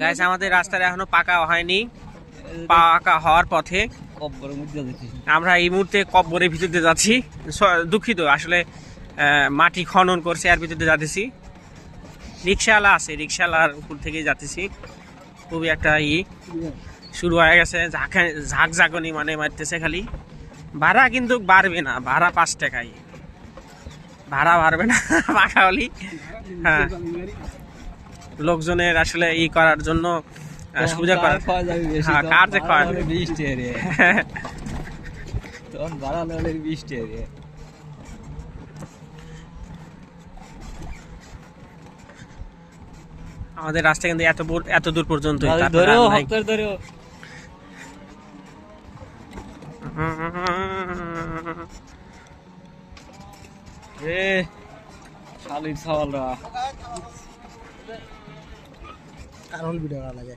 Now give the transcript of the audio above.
Guys আমাদের রাস্তাটা এখনও পাকা হয়নি। পাকা হওয়ার পথে আমরা এই মুহূর্তে কব্বরের ভিতর দিয়ে যাচ্ছি। দুঃখিত, আসলে মাটি খনন করছে আর ভিতর দিয়ে যাচ্ছি। রিক্সাওয়ালা আছে, রিক্সাওয়ালার উপর থেকেই যাচ্ছি। খুবই একটা ই। শুরু হয়ে গেছে, ঝাঁকা ঝাঁক ঝাঁকনি মানে মারতেছে খালি। ভাড়া কিন্তু বাড়বে না, ভাড়া পাঁচ টাকাই। ভাড়া বাড়বে না, পাকা হলি। হ্যাঁ। লোকজনের আসলে ই করার জন্য সুবিধা করার বেশি হ্যাঁ, কার যে খাওয়া রে তখন রে আমাদের রাস্তা কিন্তু এত দূর এত দূর পর্যন্ত এ শালির সওয়ালরা কারণ ভিডিও লাগে।